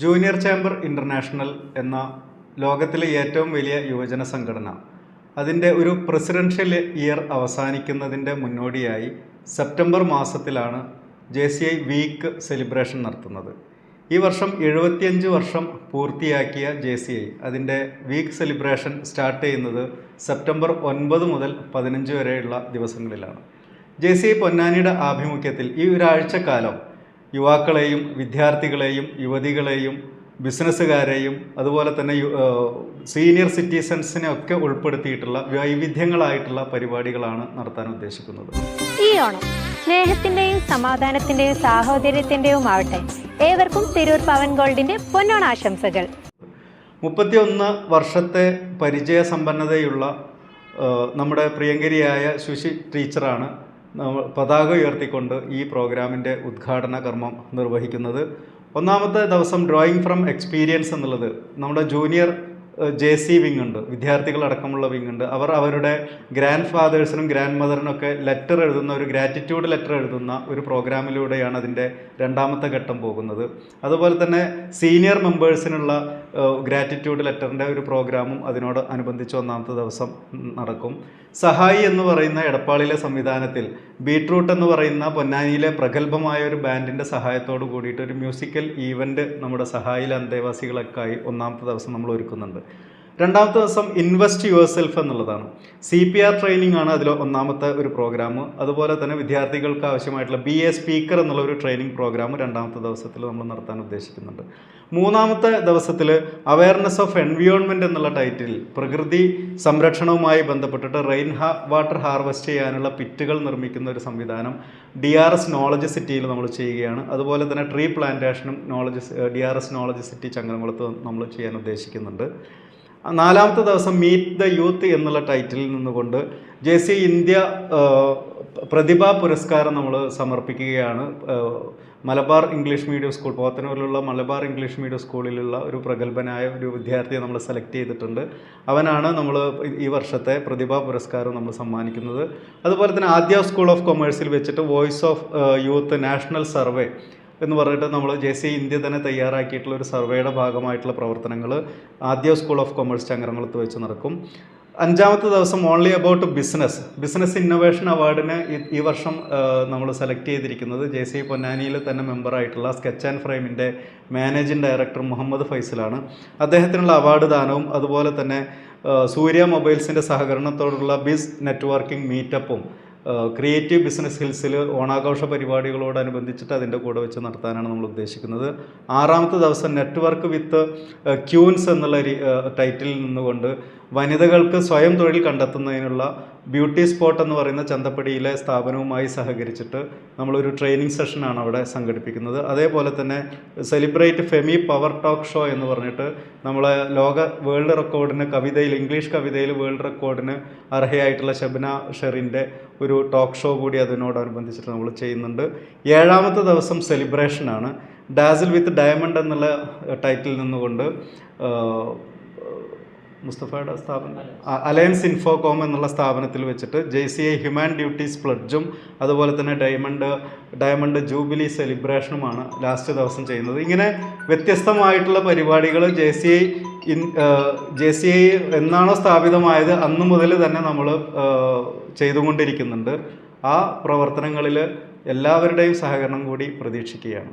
Junior chamber international എന്ന ലോകത്തിലെ ഏറ്റവും വലിയ യുവജന സംഘടന. അതിന്റെ ഒരു പ്രസിഡൻഷ്യൽ ഇയർ അവസാനിക്കുന്നതിന്റെ മുന്നോടിയായി സെപ്റ്റംബർ മാസത്തിലാണ് J C I week celebration നടത്തുന്നത്. ഈ വർഷം എഴുപത്തിയഞ്ച് വർഷം പൂർത്തിയാക്കിയ ജെ സി ഐ അതിന്റെ വീക്ക് സെലിബ്രേഷൻ സ്റ്റാർട്ട് ചെയ്യുന്നത് സെപ്റ്റംബർ ഒൻപത് മുതൽ പതിനഞ്ച് വരെയുള്ള ദിവസങ്ങളിലാണ്. ജെ സി ഐ പൊന്നാനിയുടെ ആഭിമുഖ്യത്തിൽ ഈ ഒരാഴ്ചക്കാലം യുവാക്കളെയും വിദ്യാർത്ഥികളെയും യുവതികളെയും ബിസിനസ്സുകാരെയും അതുപോലെ തന്നെ സീനിയർ സിറ്റിസൺസിനെ ഒക്കെ ഉൾപ്പെടുത്തിയിട്ടുള്ള വൈവിധ്യങ്ങളായിട്ടുള്ള പരിപാടികളാണ് നടത്താൻ ഉദ്ദേശിക്കുന്നത്. ഈ ഓണം സ്നേഹത്തിന്റെയും സമാധാനത്തിന്റെയും സാഹോദര്യത്തിന്റെയും ആവട്ടെ. ഏവർക്കും തിരൂർ പവൻ ഗോൾഡിന്റെ പൊന്നോണാശംസകൾ മുപ്പത്തിയൊന്ന് വർഷത്തെ പരിചയ സമ്പന്നതയുള്ള നമ്മുടെ പ്രിയങ്കരിയായ ശുശി ടീച്ചറാണ് നമ്മ- പതാക ഉയർത്തിക്കൊണ്ട് ഈ പ്രോഗ്രാമിന്റെ ഉദ്ഘാടന കർമ്മം നിർവഹിക്കുന്നത്. ഒന്നാമത്തെ ദിവസം ഡ്രോയിങ് ഫ്രം എക്സ്പീരിയൻസ് എന്നുള്ളത് നമ്മുടെ ജൂനിയർ ജെ സി വിങ് ഉണ്ട്. വിദ്യാർത്ഥികളടക്കമുള്ള വിങ് ഉണ്ട്. അവർ അവരുടെ ഗ്രാൻഡ് ഫാദേഴ്സിനും ഗ്രാൻഡ് മദറിനും ഒക്കെ ലെറ്റർ എഴുതുന്ന ഒരു ഗ്രാറ്റിറ്റ്യൂഡ് ലെറ്റർ എഴുതുന്ന ഒരു പ്രോഗ്രാമിലൂടെയാണ് അതിന്റെ രണ്ടാമത്തെ ഘട്ടം പോകുന്നത്. അതുപോലെ തന്നെ സീനിയർ മെമ്പേഴ്സിനുള്ള ഗ്രാറ്റിറ്റ്യൂഡ് ലെറ്ററിന്റെ ഒരു പ്രോഗ്രാമും അതിനോട് അനുബന്ധിച്ച് ഒന്നാമത്തെ ദിവസം നടക്കും. സഹായി എന്ന് പറയുന്ന എടപ്പാളിലെ സംവിധാനത്തിൽ ബീട്രൂട്ട് എന്ന് പറയുന്ന പൊന്നാനിയിലെ പ്രഗത്ഭമായ ഒരു ബാൻഡിന്റെ സഹായത്തോട് കൂടിയിട്ട് ഒരു മ്യൂസിക്കൽ ഈവന്റ് നമ്മുടെ സഹായിലെ അന്തേവാസികളൊക്കെയായി ഒന്നാമത്തെ ദിവസം നമ്മൾ ഒരുക്കുന്നുണ്ട്. രണ്ടാമത്തെ ദിവസം ഇൻവെസ്റ്റ് യുവർ സെൽഫ് എന്നുള്ളതാണ്. സി പി ആർ ട്രെയിനിങ് ആണ് അതിൽ ഒന്നാമത്തെ ഒരു പ്രോഗ്രാം അതുപോലെ തന്നെ വിദ്യാർത്ഥികൾക്ക് ആവശ്യമായിട്ടുള്ള ബി എ സ്പീക്കർ എന്നുള്ള ഒരു ട്രെയിനിങ് പ്രോഗ്രാം രണ്ടാമത്തെ ദിവസത്തിൽ നമ്മൾ നടത്താൻ ഉദ്ദേശിക്കുന്നുണ്ട്. മൂന്നാമത്തെ ദിവസത്തിൽ അവയർനെസ് ഓഫ് എൻവിയോൺമെന്റ് എന്നുള്ള ടൈറ്റിൽ പ്രകൃതി സംരക്ഷണവുമായി ബന്ധപ്പെട്ടിട്ട് റെയിൻ ഹാ വാട്ടർ ഹാർവെസ്റ്റ് ചെയ്യാനുള്ള പിറ്റുകൾ നിർമ്മിക്കുന്ന ഒരു സംവിധാനം ഡി ആർ എസ് നോളജ് സിറ്റിയിൽ നമ്മൾ ചെയ്യുകയാണ്. അതുപോലെ തന്നെ tree പ്ലാന്റേഷനും knowledge D R S knowledge city ചങ്ങനകുളത്ത് നമ്മൾ ചെയ്യാൻ ഉദ്ദേശിക്കുന്നുണ്ട്. നാലാമത്തെ ദിവസം മീറ്റ് ദ യൂത്ത് എന്നുള്ള ടൈറ്റിലിൽ നിന്നുകൊണ്ട് ജെ സി ഇന്ത്യ പ്രതിഭാ പുരസ്കാരം നമ്മൾ സമർപ്പിക്കുകയാണ്. മലബാർ ഇംഗ്ലീഷ് മീഡിയം സ്കൂൾ പോത്തനൂരിലുള്ള മലബാർ ഇംഗ്ലീഷ് മീഡിയം സ്കൂളിലുള്ള ഒരു പ്രഗത്ഭനായ ഒരു വിദ്യാർത്ഥിയെ നമ്മൾ സെലക്ട് ചെയ്തിട്ടുണ്ട്. അവനാണ് നമ്മൾ ഈ വർഷത്തെ പ്രതിഭാ പുരസ്കാരം നമ്മൾ സമ്മാനിക്കുന്നത്. അതുപോലെ തന്നെ ആദ്യ സ്കൂൾ ഓഫ് കൊമേഴ്സിൽ വെച്ചിട്ട് voice of youth national survey എന്ന് പറഞ്ഞിട്ട് നമ്മൾ ജെ സി ഇന്ത്യ തന്നെ തയ്യാറാക്കിയിട്ടുള്ള ഒരു സർവേയുടെ ഭാഗമായിട്ടുള്ള പ്രവർത്തനങ്ങൾ ആദ്യ സ്കൂൾ ഓഫ് കൊമേഴ്സ് ചങ്ങരംകുളത്ത് വെച്ച് നടക്കും. അഞ്ചാമത്തെ ദിവസം only about business business innovation അവാർഡിന് ഈ- വർഷം നമ്മൾ സെലക്ട് ചെയ്തിരിക്കുന്നത് ജെ സി പൊന്നാനിയിൽ തന്നെ മെമ്പറായിട്ടുള്ള സ്കെച്ച് ആൻഡ് ഫ്രെയിമിന്റെ മാനേജിംഗ് ഡയറക്ടർ മുഹമ്മദ് ഫൈസലാണ്. അദ്ദേഹത്തിനുള്ള അവാർഡ് ദാനവും അതുപോലെ തന്നെ സൂര്യ മൊബൈൽസിന്റെ സഹകരണത്തോടുള്ള ബിസ് നെറ്റ്വർക്കിംഗ് മീറ്റപ്പും ക്രിയേറ്റീവ് ബിസിനസ് ഹിൽസിൽ ഓണാഘോഷ പരിപാടികളോടനുബന്ധിച്ചിട്ട് അതിന്റെ കൂടെ വെച്ച് നടത്താനാണ് നമ്മൾ ഉദ്ദേശിക്കുന്നത്. ആറാമത്തെ ദിവസം നെറ്റ്വർക്ക് വിത്ത് ക്യൂൻസ് എന്നുള്ള ടൈറ്റിൽ നിന്നുകൊണ്ട് വനിതകൾക്ക് സ്വയം തൊഴിൽ കണ്ടെത്തുന്നതിനുള്ള ബ്യൂട്ടി സ്പോട്ട് എന്ന് പറയുന്ന ചന്തപ്പടിയിലെ സ്ഥാപനവുമായി സഹകരിച്ചിട്ട് നമ്മളൊരു ട്രെയിനിങ് സെഷനാണ് അവിടെ സംഘടിപ്പിക്കുന്നത്. അതേപോലെ തന്നെ celebrate femi power talk show എന്ന് പറഞ്ഞിട്ട് നമ്മളെ ലോക വേൾഡ് റെക്കോർഡിന് കവിതയിൽ ഇംഗ്ലീഷ് കവിതയിൽ വേൾഡ് റെക്കോർഡിന് അർഹയായിട്ടുള്ള ഷബ്ന ഷെറിന്റെ ഒരു ടോക്ക് ഷോ കൂടി അതിനോടനുബന്ധിച്ചിട്ട് നമ്മൾ ചെയ്യുന്നുണ്ട്. ഏഴാമത്തെ ദിവസം സെലിബ്രേഷനാണ്. ഡാസിൽ വിത്ത് ഡയമണ്ട് എന്നുള്ള ടൈറ്റിൽ നിന്നുകൊണ്ട് മുസ്തഫയുടെ സ്ഥാപനം. അലയൻസ് ഇൻഫോകോം എന്നുള്ള സ്ഥാപനത്തിൽ വെച്ചിട്ട് J C I human duties പ്ലഡ്ജും അതുപോലെ തന്നെ ഡയമണ്ട് ഡയമണ്ട് ജൂബിലി സെലിബ്രേഷനുമാണ് ലാസ്റ്റ് ദിവസം ചെയ്യുന്നത്. ഇങ്ങനെ വ്യത്യസ്തമായിട്ടുള്ള പരിപാടികൾ J C I in J C I എന്നാണോ സ്ഥാപിതമായത് അന്ന് മുതൽ തന്നെ നമ്മൾ ചെയ്തുകൊണ്ടിരിക്കുന്നുണ്ട്. ആ പ്രവർത്തനങ്ങളിൽ എല്ലാവരുടെയും സഹകരണം കൂടി പ്രതീക്ഷിക്കുകയാണ്.